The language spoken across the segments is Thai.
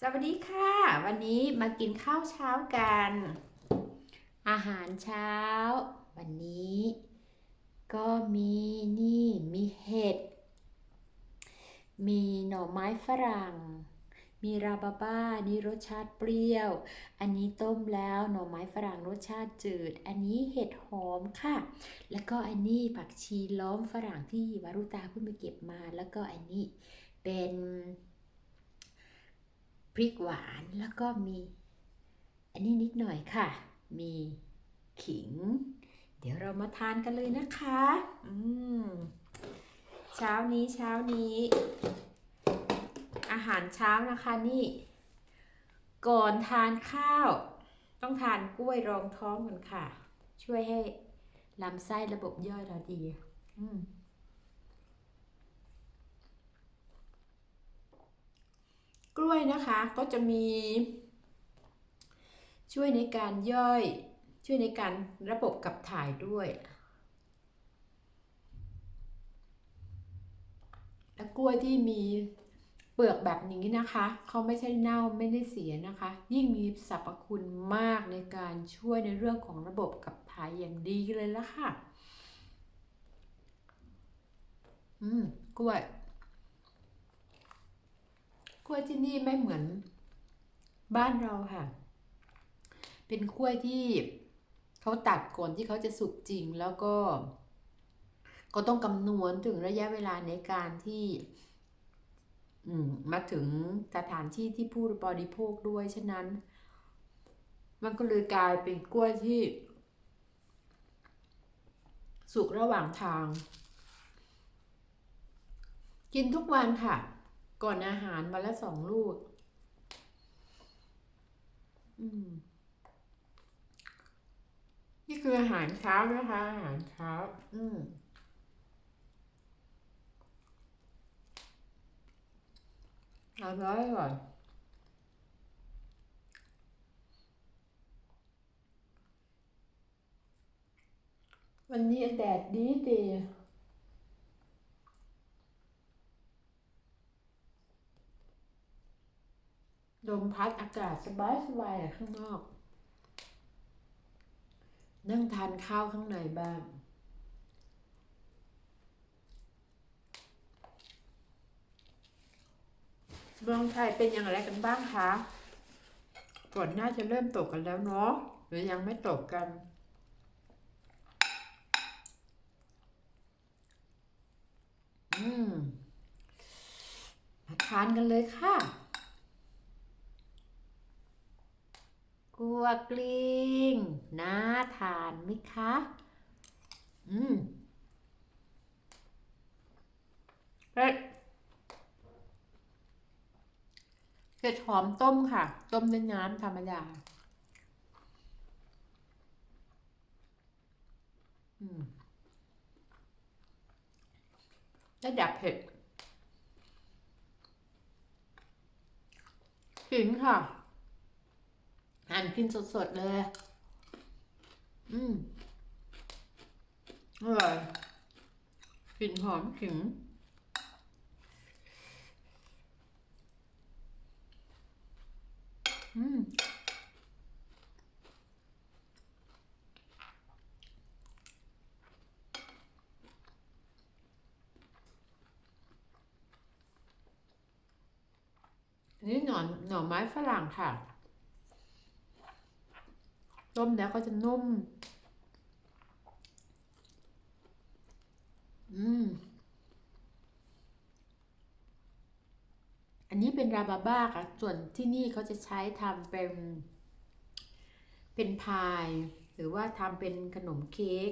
สวัสดีค่ะ วันนี้มากินข้าวเช้ากัน อาหารเช้า วันนี้ ก็มีนี่มีเห็ด มีหน่อไม้ฝรั่ง มีราบาบ้านี่รสชาติเปรี้ยว อันนี้ต้มแล้วหน่อไม้ฝรั่งรสชาติจืด อันนี้เห็ดหอมค่ะ แล้วก็อันนี้ผักชีล้อมฝรั่งที่วารุตาเพิ่งไปเก็บมา แล้วก็อันนี้เป็น พริกหวานแล้วก็มี อันนี้นิดหน่อยค่ะ มีขิง เดี๋ยวเรามาทานกันเลยนะคะอืมเช้านี้เช้านี้ อาหารเช้านะคะนี่ ก่อนทานข้าว ต้องทานกล้วยรองท้องกันค่ะ ช่วยให้ลำไส้ระบบย่อยเราดี อืม กล้วยนะคะก็จะมี ช่วยในการย่อย ช่วยในการระบบขับถ่ายด้วย และกล้วยที่มีเปลือกแบบนี้นะคะเขาไม่ใช่เน่าไม่ได้เสียนะคะ ยิ่งมีสรรพคุณมากในการช่วยในเรื่องของระบบขับถ่ายอย่างดีเลยละค่ะ อืมกล้วย กล้วยที่นี่ไม่เหมือนบ้านเราค่ะ เป็นกล้วยที่เขาตัดก่อนที่เขาจะสุกจริงแล้วก็ ก็ต้องคำนวณถึงระยะเวลาในการที่มมาถึงสถานที่ที่ผู้บริโภคด้วยฉะนั้น มันก็เลยกลายเป็นกล้วยที่ สุกระหว่างทาง กินทุกวันค่ะ ก่อนอาหารวันละสองลูก อืม นี่คืออาหารเช้านะคะ อาหารเช้า อืมอร่อยอร่อยวันนี้แดดดีดี ลมพัดอากาศสบายสบายๆข้างนอก นั่งทานข้าวข้างในบ้างเมืองไทยเป็นอย่างไรกันบ้างคะฝนน่าจะเริ่มตกกันแล้วเนาะหรือยังไม่ตกกัน อืมมาทานกันเลยค่ะ กัวกลิ้งน่าทานไหมคะ อืมเผ็ดเผ็ดหอมต้มค่ะ ต้มด้วยน้ำธรรมดา อืมแล้วดับเผ็ดขิงค่ะ หั่นกินสดๆเลย อืมอร่อยกลิ่นหอมขิงอืมนนี้หน่อหน่อไม้ฝรั่งค่ะ ต้มแล้วก็จะนุ่ม อืม อันนี้เป็นราบาบ้าค่ะ ส่วนที่นี่เขาจะใช้ทำเป็น เป็นพาย หรือว่าทำเป็นขนมเค้ก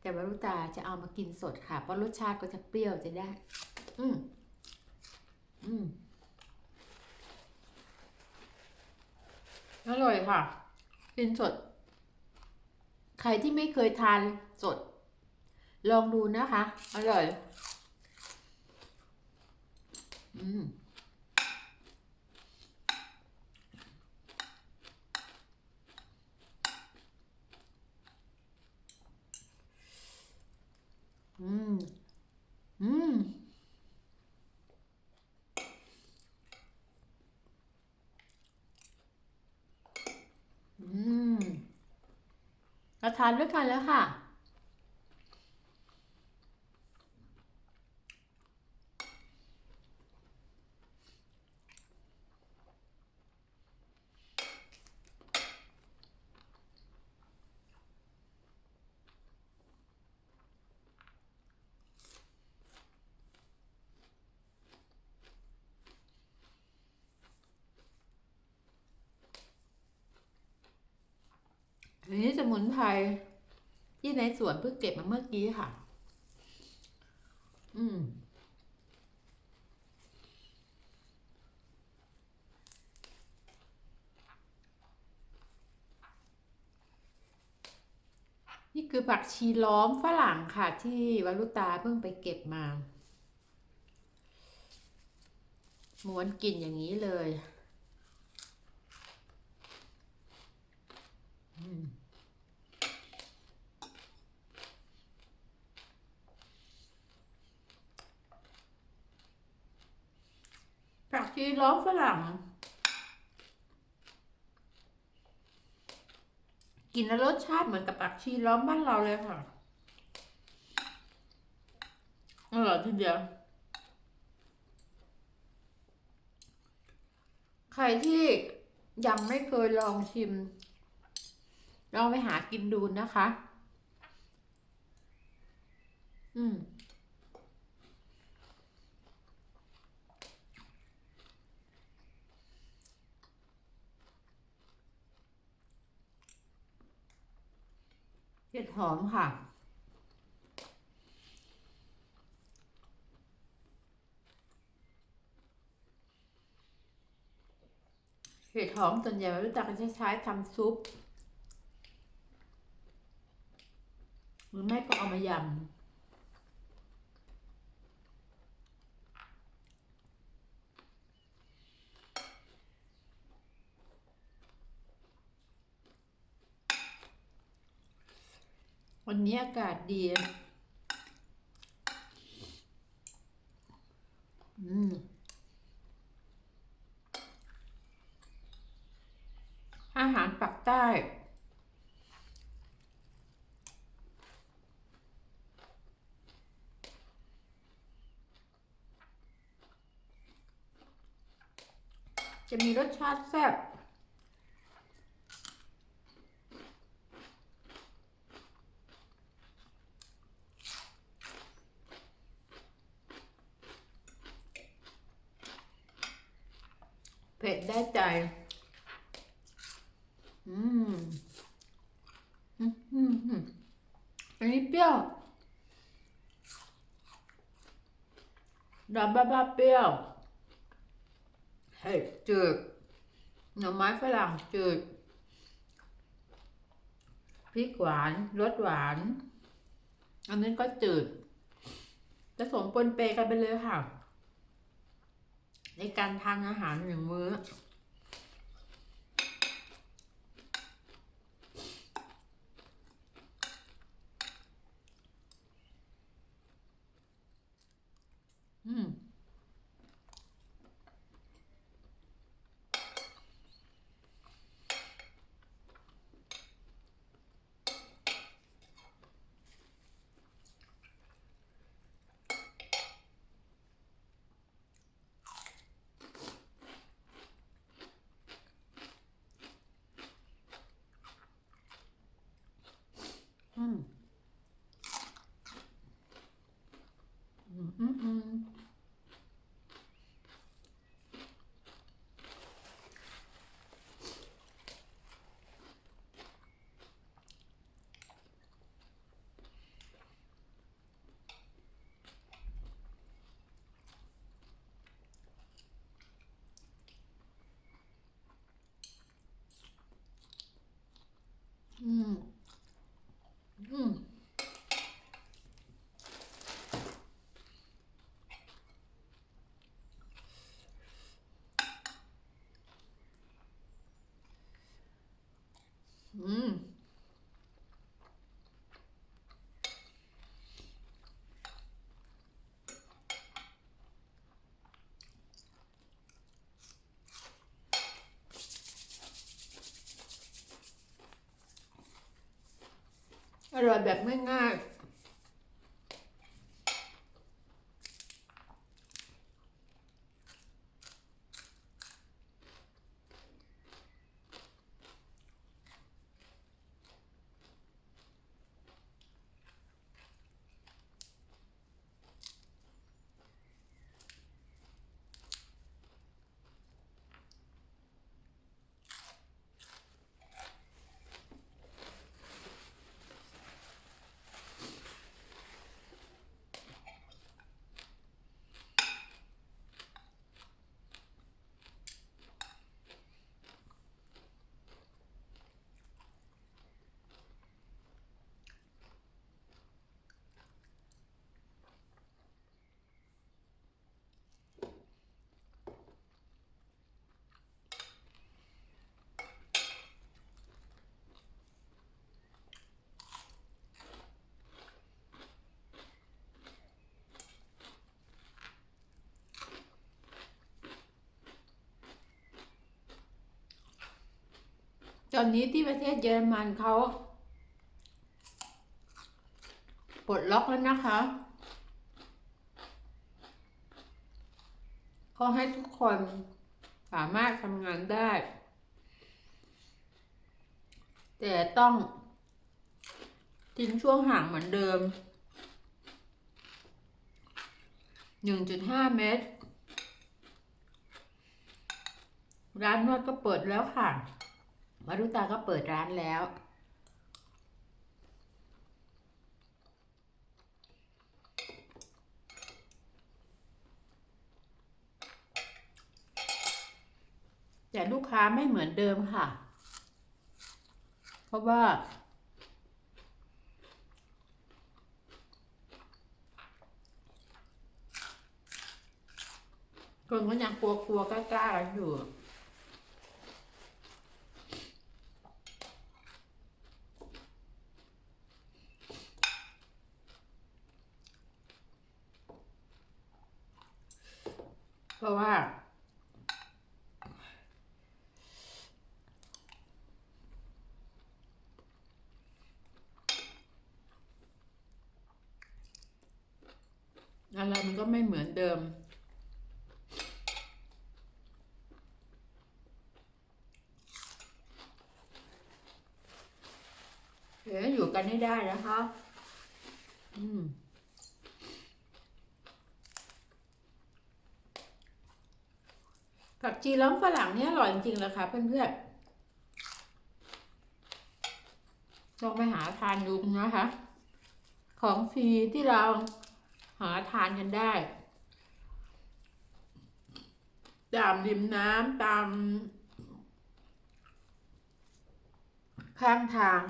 แต่วารุตาจะเอามากินสดค่ะ เพราะรสชาติก็จะเปรี้ยวจะได้ อืม อืมอร่อยค่ะ กินสด ใครที่ไม่เคยทานสด ลองดูนะคะ อร่อย อืมอืม อืม เรา ทานด้วยกันแล้วค่ะ อันนี้สมุนไพรที่ในสวนเพิ่งเก็บมาเมื่อกี้ค่ะ อืม นี่คือผักชีล้อมฝรั่งค่ะ ที่วรุตาเพิ่งไปเก็บมาม้วนกินอย่างนี้เลย อืม ชีล้อมฝรั่ง กินแล้วรสชาติเหมือนกับผักชีล้อมบ้านเราเลยค่ะอร่อยทีเดียว ใครที่ยังไม่เคยลองชิม ลองไปหากินดูนะคะ อืม เห็ดหอมค่ะ เห็ดหอมส่วนใหญ่รู้จักกันจะใช้ทำซุป หรือไม่ก็เอามายำ วันนี้อากาศดีอืมอาหารปักใต้ จะมีรสชาติแซ่บ เผ็ดได้ใจ อืม อืมอืมอืมอันนี้เปรี้ยวดาบ้าบ้าเปรี้ยวเฮ้ยจืดหน่อไม้ฝรั่งจืด พริกหวาน รสหวาน อันนี้ก็จืดจะสมปนเปกันไปเลยค่ะ ในการทานอาหารหนึ่งมื้อ อืม อร่อยแบบง่ายๆ ต อนนี้ที่ประเทศเยอรมันเขาปลดล็อกแล้วนะคะก็ให้ทุกคนสามารถทำงานได้ แต่ต้องทิ้งช่วงห่างเหมือนเดิม 1.5 เมตร ร้านนวดก็เปิดแล้วค่ะ มารุตาก็เปิดร้านแล้ว แต่ลูกค้าไม่เหมือนเดิมค่ะ เพราะว่า คนก็ยังกลัวๆกล้าๆอยู่ เพราะว่า อะไรมันก็ไม่เหมือนเดิมเดี๋ยวอยู่กันให้ได้นะคะ อืม ผักชีล้อมฝรั่งเนี่ยอร่อยจริงๆเลยค่ะเพื่อนๆลองไปหาทานดูนะคะ ของฟรีที่เราหาทานกันได้ตามริมน้ำตาม ข้างทาง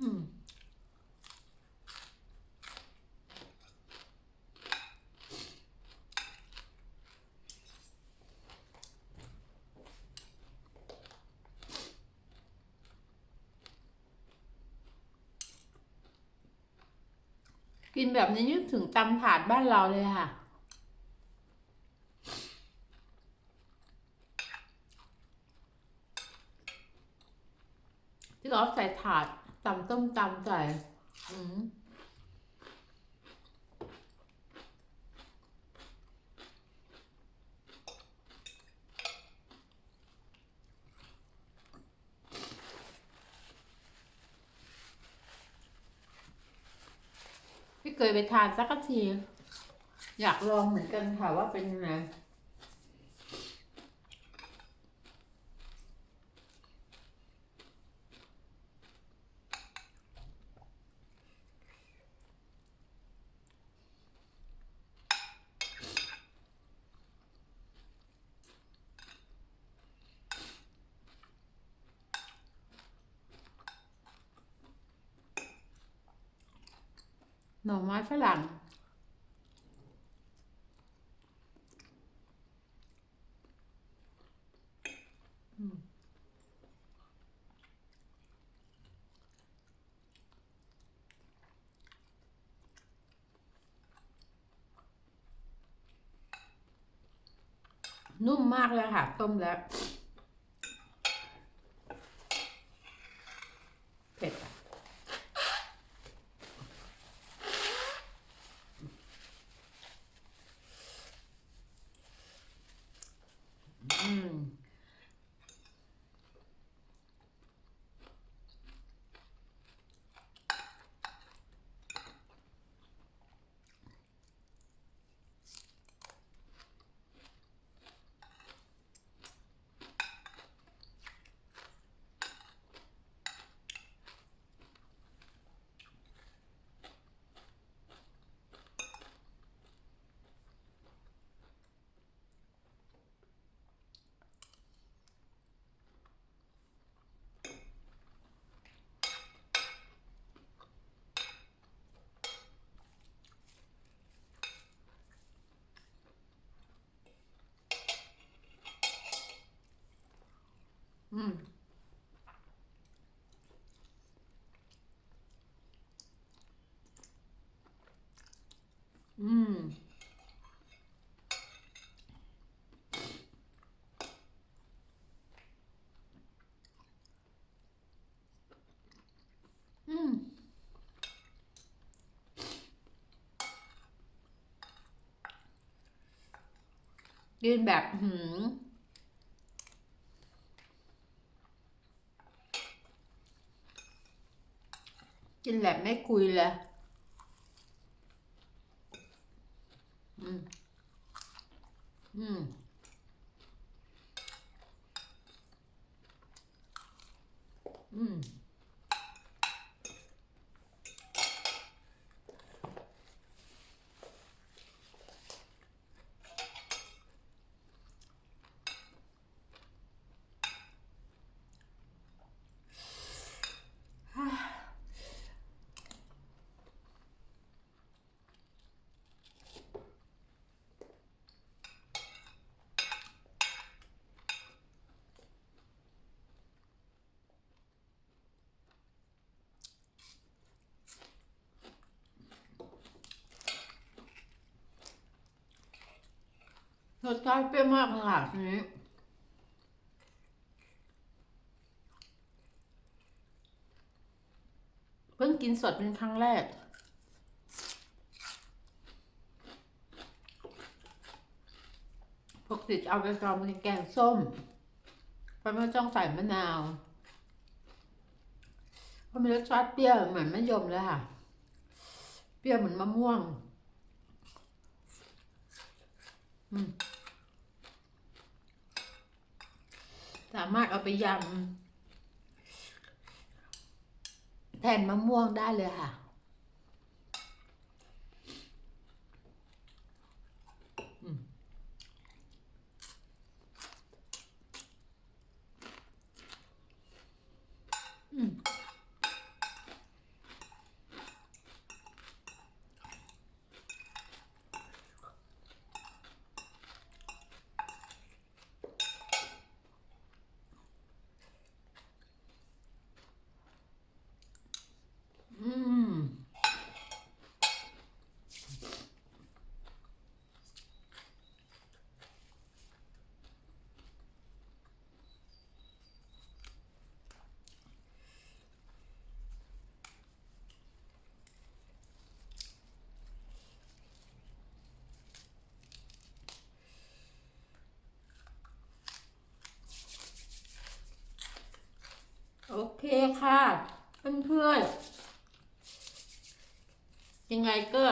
อืม กินแบบนี้นึกถึงตำถาดบ้านเราเลยค่ะ ที่เราใส่ถาดตำต้มตำใส่อืม ไปทานสักที อยากลองเหมือนกันค่ะว่าเป็นยังไง หน่อไม้ฝรั่งนุ่มมากแล้วค่ะ ต้มแล้ว อืมอืมอืมกินแบบหืม กินแบบไม่คุยเลยอืม อืม อืม รสชาติเปรี้ยวมากเลยค่ะทีนี้เพิ่งกินสดเป็นครั้งแรก ปกติเอาไปจอมเป็นแกงส้ม เพราะไม่ต้องใส่มะนาว เพราะมีรสชาติเปรี้ยวเหมือนมะยมเลยค่ะ เปรี้ยวเหมือนมะม่วง อืม สามารถเอาไปยำแทนมะม่วงได้เลยค่ะ อืม อืม อืม โอเคค่ะเพื่อนๆยังไงก็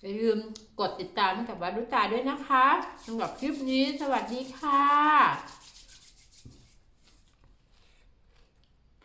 อย่าลืมกดติดตามให้กับวารุตาด้วยนะคะสำหรับคลิปนี้สวัสดีค่ะ